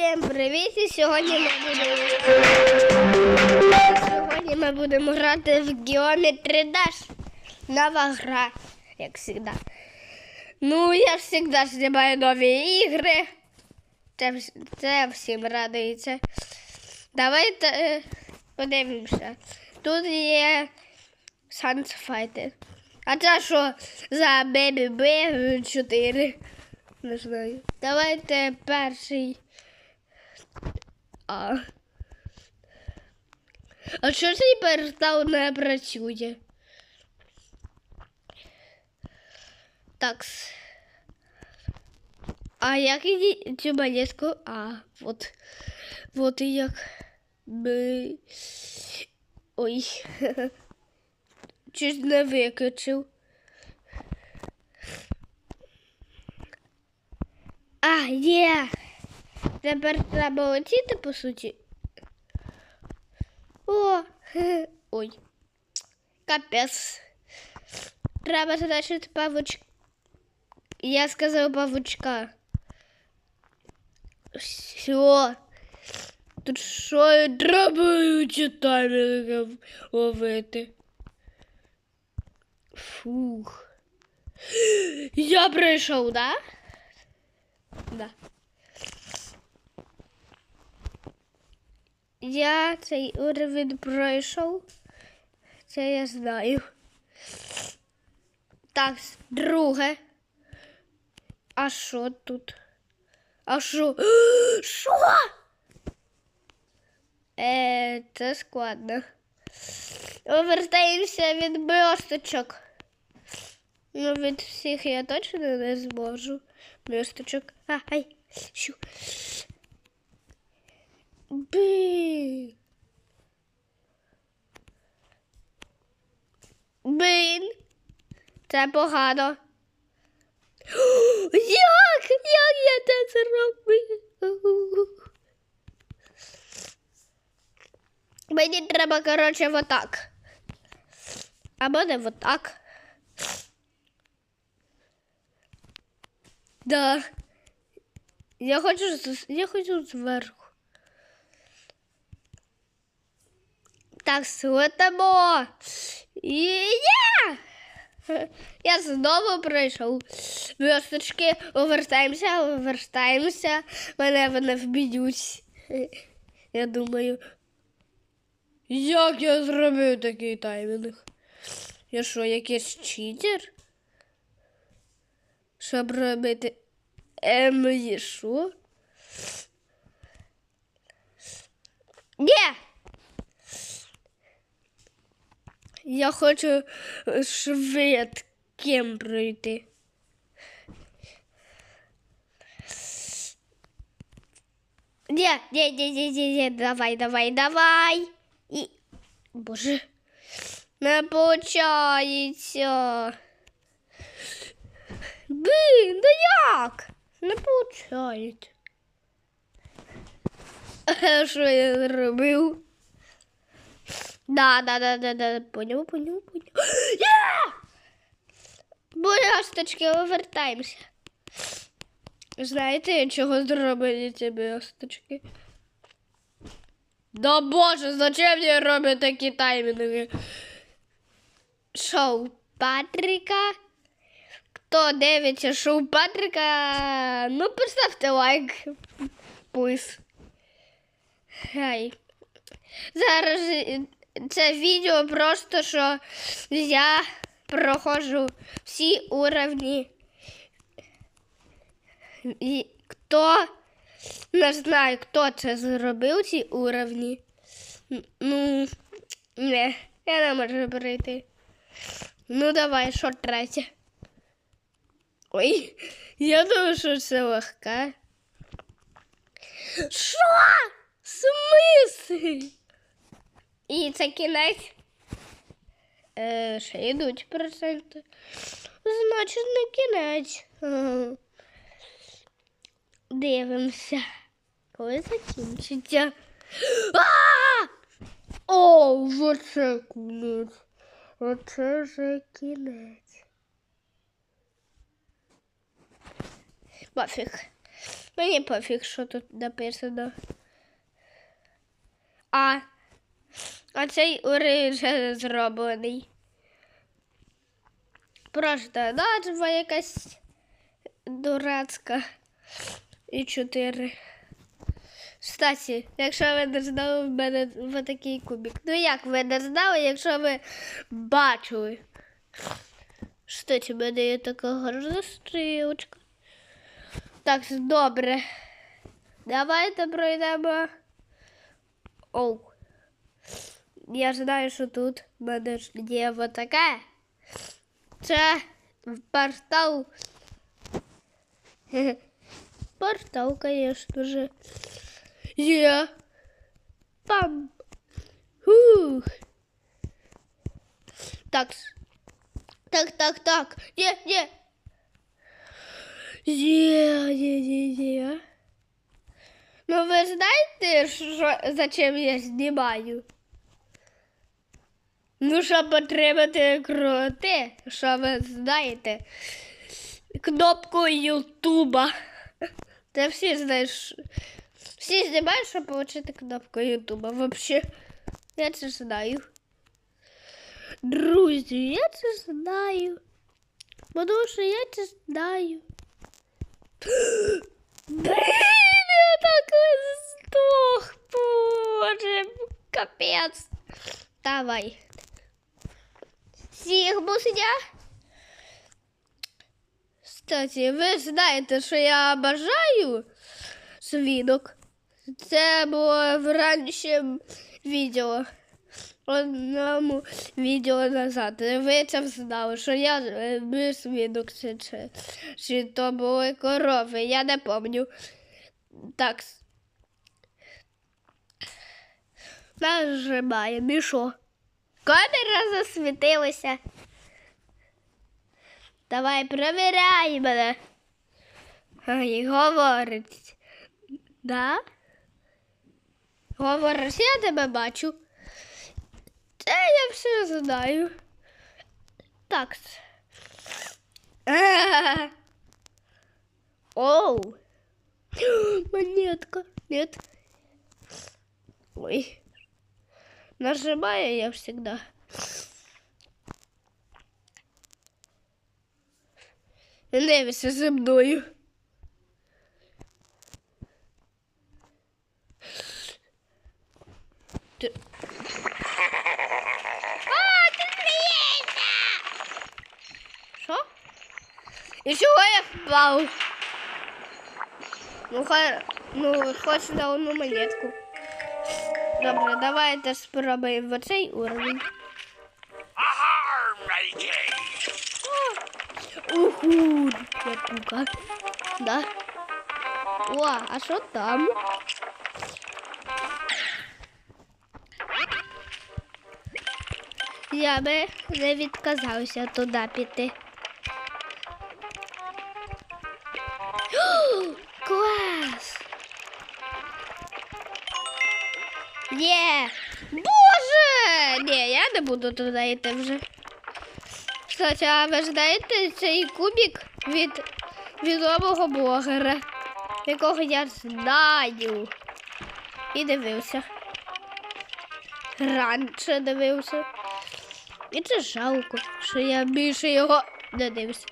Всім привіт! І сьогодні ми будемо сьогодні ми будемо грати в Geometry Dash. Нова гра, як завжди. Ну, я завжди знімаю нові ігри. Це, це всім радується. Давайте е, подивимося. Тут є Sans Fighter. А це що за BBB 4? Не знаю. Давайте перший. А. А що цей портал не працює? Так. А як і цю монетку? А, от. Вот і як. Би. Ой. Чуть не викачив. А, є. Тепер треба летіти, по суті. О, ой. Капець. Треба задачити павучка. Я сказав павучка. Все. Тут що треба читати ловити. Фух. Я прийшов, да? Да. Я цей уровень пройшов. Це я знаю. Так, друге. А що тут? А що? Що? Е, це складно. Повертаємося від блісточок. Ну, від всіх я точно не зможу. Блісточок. А, ай, щу. Блін. Блін. Це погано. Як? Як я це зробив? Мені треба, коротше, отак. Або не отак. Да. Я хочу, я хочу зверху. Так, слетимо. І є! Я знову прийшов. Вісточки, повертаємося, повертаємося. Мене вони вб'ють. Я думаю. Як я зробив такий таймінг? Я що, якийсь читер? Щоб робити Ем, що? Ні! Я хочу швидким пройти. Ні, ні, ні, ні, ні, ні, давай, давай, давай. І... Боже, не получається. Блін, да як? Не получається. Що я зробив? Да, да, да, да, да. Поняв, поняв, поняв. Бурясточки, повертаємося. Знаєте, чого зробили ці бурясточки? Да боже, зачем мені роблять такі таймінги? Шоу Патріка. Хто дивиться шоу Патріка, ну поставте лайк. Пусть. Хай. Зараз е, це відео просто, що я проходжу всі уровні. І хто не знаю, хто це зробив ці уровні. Ну, не, я не можу пройти. Ну, давай, що третє. Ой, я думаю, що це легка. Що? Смисли? І це кінець. Е, ще йдуть проценти. Значить, не кінець. Дивимося. Коли закінчиться. О, оце кінець. Оце вже кінець. Пофіг. Мені пофіг, що тут написано. А, а цей уровень вже зроблений. Просто назва якась дурацька. І чотири. Кстати, якщо ви не знали, в мене в такий кубик. Ну як ви не знали, якщо ви бачили. Кстати, в мене є така гарна стрілочка. Так, добре. Давайте пройдемо. Оу. Я знаю, що тут в мене ж є вот таке. Це портал. Портал, конечно же. Є. Пам. Хух. Так. Так, так, так. Є, є. Є, є, є, є. Ну, ви знаєте, що, зачем я знімаю? Ну, щоб отримати круте, що ви знаєте. Кнопку Ютуба. Та всі знаєш. Всі знімають, щоб отримати кнопку Ютуба. Вообще, я це знаю. Друзі, я це знаю. Тому що я це знаю. Блін, я так здох, боже, капець. Давай. Всіх бусня. Кстати, ви знаєте, що я бажаю свідок. Це було в ранішому відео. Одному відео назад. Ви це знали, що я був свідок, чи, чи, чи то були корови, я не пам'ятаю. Так. Нажимаємо. І що? Камера засвітилася. Давай перевіряй мене. Ай, говорить. Да? Говориш, я тебе бачу. Це я все знаю. Так. Оу. Монетка. Нет. Ой. Нажимаю я всегда. Не дивися за мною. Ти... А, ти смієшся! Що? І чого я впав? Ну, хай, ну, хоч на одну монетку. Добре, давайте спробуємо в цей уровень. Уху, япука. Да. О, а що там? Я би не відказався туди піти. Клас! Є! Боже! Ні, я не буду туди йти вже. Кстати, а ви знаєте цей кубик від відомого блогера, якого я знаю. І дивився. Раніше дивився. І це жалко, що я більше його не дивився.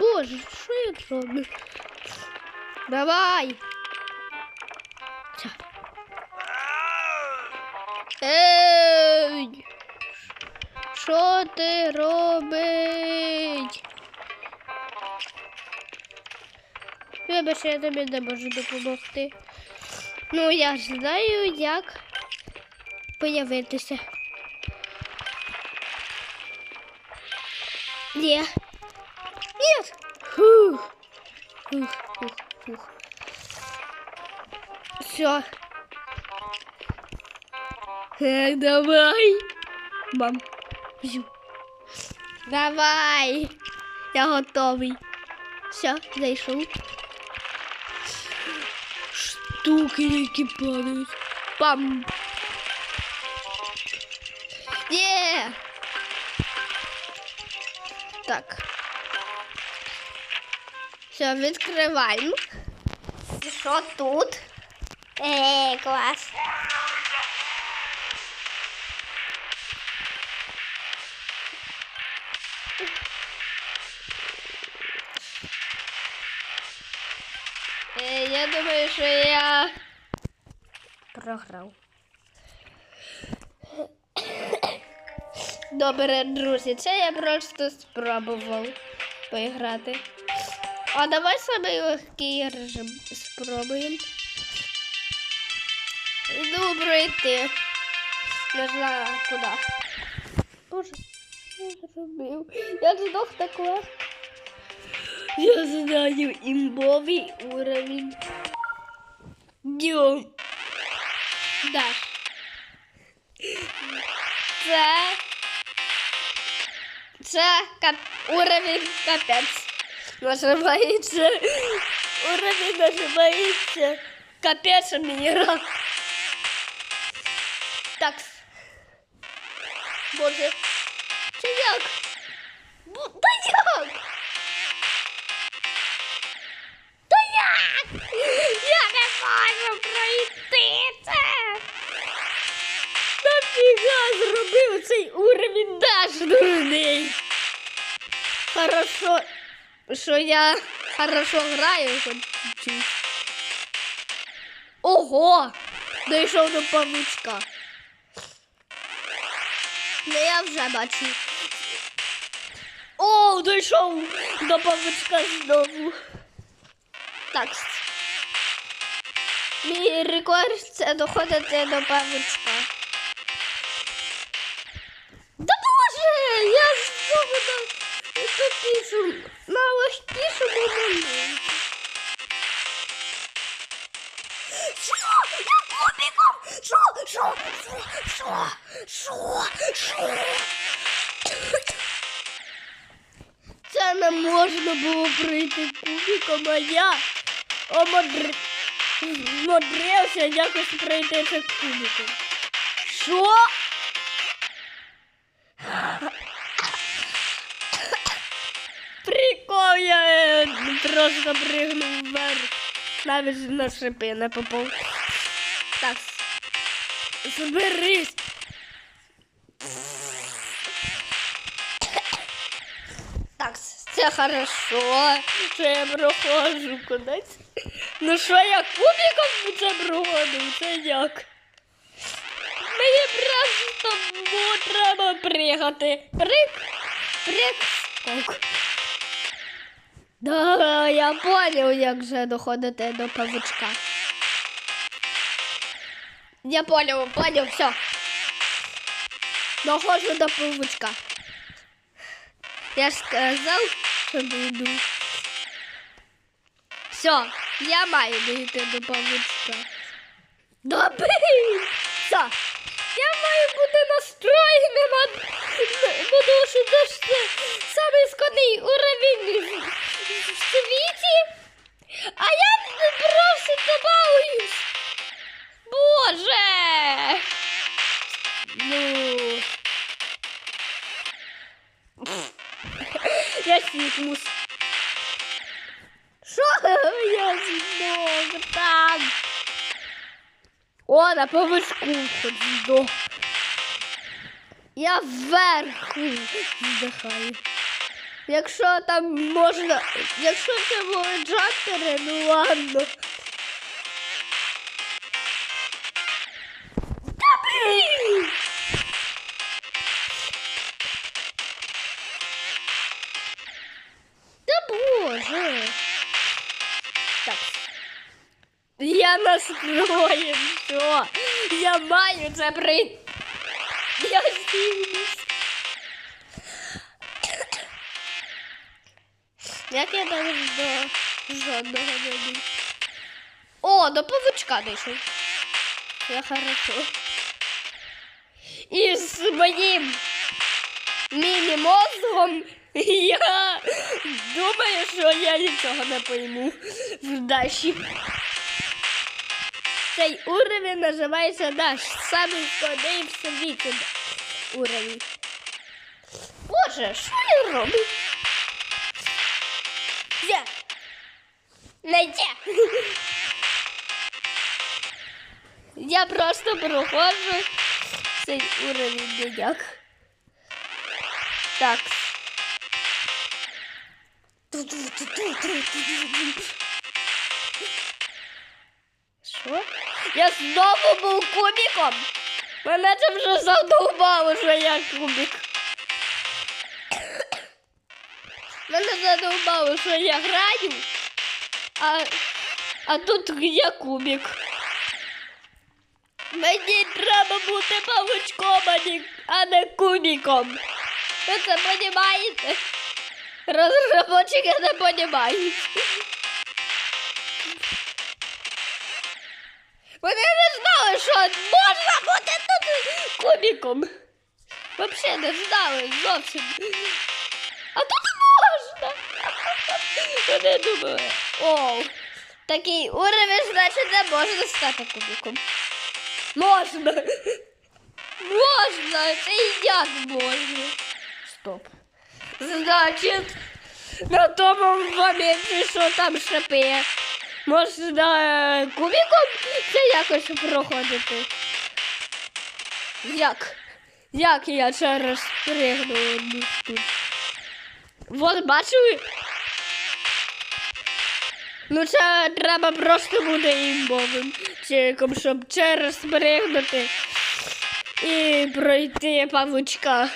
Боже, що я роблю? Давай! Ей! Що ти робить? Вибач, я тобі не можу допомогти. Ну, я ж знаю, як появитися. Ні. Ні. Фух. Фух, фух, фух. Все. Эх, давай. Мам. Зю. Давай. Я готовий. Все, зайшов. Штуки, які падають. Пам. Є. Так. Все, відкриваємо. І що тут? Ей, клас. Е, я думаю, що я програв. Добре, друзі, це я просто спробував поіграти. А давай самий легкий режим спробуємо. Іду пройти. Не знаю куди. Боже, що я зробив? Я здох так легко. Я знаю імбовий уровень. Дюм. Да. Це. Це кап... уровень капець. Називається. Уровень називається капець мінера. Боже. Це як? Бу- Та як? Та як? Я не можу пройти це. Нафіга зробив цей уровень наш дурний. Хорошо, що я хорошо граю. Ого! Дійшов до павучка. Ну я вже бачу. О, дійшов до павучка знову. Так. Мій рекорд це доходити до павучка. Да боже, я знову на тупішому, на легкішому моменті. Що? Що? Що? Що? Що? Це не можна було пройти кубиком, а я омодр... змодрився якось пройти це кубиком. Що? Прикол, я е, просто пригнув вверх. Навіть на шипи не попав. Так. Зберись. Так, це хорошо, що я проходжу кудись. Ну що я кубиком це проходив, це як? Мені просто було треба пригати. Прик, прик, скок. Да, я понял, як вже доходити до павучка. Я понял, понял, все. Доходжу до павучка. Я ж сказав, що дойду. Все, я маю дійти до павучка. Да блін! Все. Я маю бути настроєним, на, що це самий складний уровень в світі. А я просто добавлюсь. Боже! Ну. Я сікнусь. Що я змог так? О, на повишку хоч здох. Я вверху здихаю. Якщо там можна. Якщо це були джактери, ну ладно. Я настроєн, що? Я маю це прийти. Я зімусь. Як я навіть до жодного не. О, до павучка дійшов. Я хорошо. І з моїм міні-мозгом я думаю, що я нічого не пойму в дальші. Цей уровень називається наш самий складний в світі уровень. Боже, що я роблю? Я. Найди. Я просто проходжу цей уровень ніяк. Так. Що? Я знову був кубиком. Мене це вже задовбало, що я кубик. Мене задовбало, що я граю, а, а тут я кубик. Мені треба бути павучком, а не, кубиком. Ви це розумієте? Розробники не розуміють. Вони не знали, що можна бути тут кубиком. Взагалі не знали зовсім. А тут можна. Вони думали, о, такий уровень, значить, не можна стати кубиком. Можна. Можна. Це як можна. Стоп. Значить, на тому моменті, що там шипи, можна кубиком це якось проходити. Як? Як я через пригну тут? Вот бачили? Ну це треба просто бути імбовим чеком, щоб через пригнути і пройти павучка.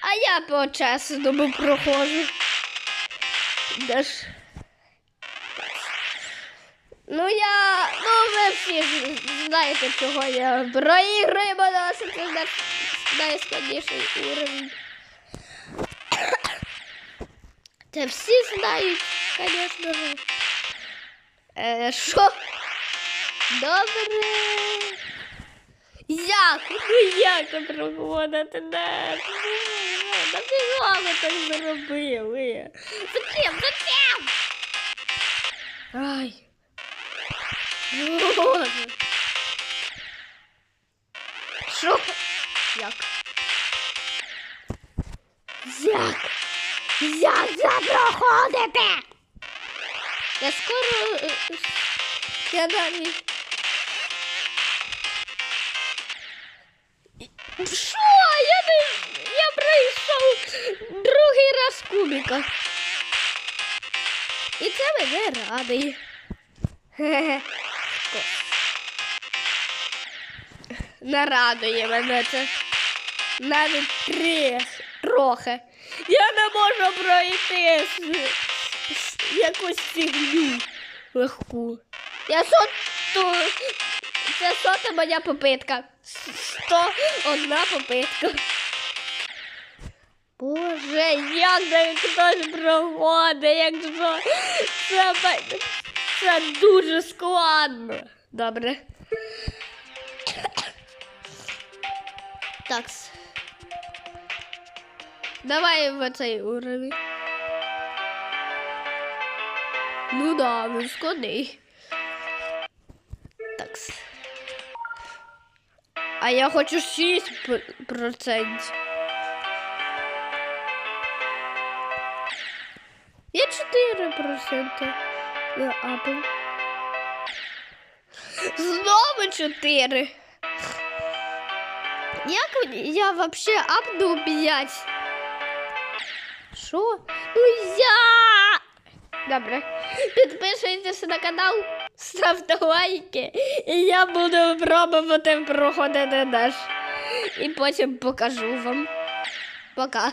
А я по чесному проходжу. Ж? Ну я. Ну ви всі знаєте, чого я проіграю, бо це най- найскладніший уровень. Це всі знають, звісно ж. Е, що? Добре. Як? Ну як це ну, нафіга ви так зробили? Зачем? Зачем? Ай. Боже. Що? Як? Як? Як це проходити? Я скоро... е, е, Я навіть... Що? Я не... Другий раз кубика. І це мене радий. Не радує мене це. Навіть тріх, трохи. Я не можу пройти якусь фігню легку. Я соту. Це сота моя попитка. Сто одна попитка. Боже, як де хтось проходить, якщо це, це дуже складно. Добре. Так. Давай в цей уровень. Ну да, він складний. Так. А я хочу 6%. 4% на Apple. Знову 4. Як я вообще апну 5? Що? Ну я. Добре. Підписуйтесь на канал, ставте лайки, і я буду пробувати проходити наш. І потім покажу вам. Пока.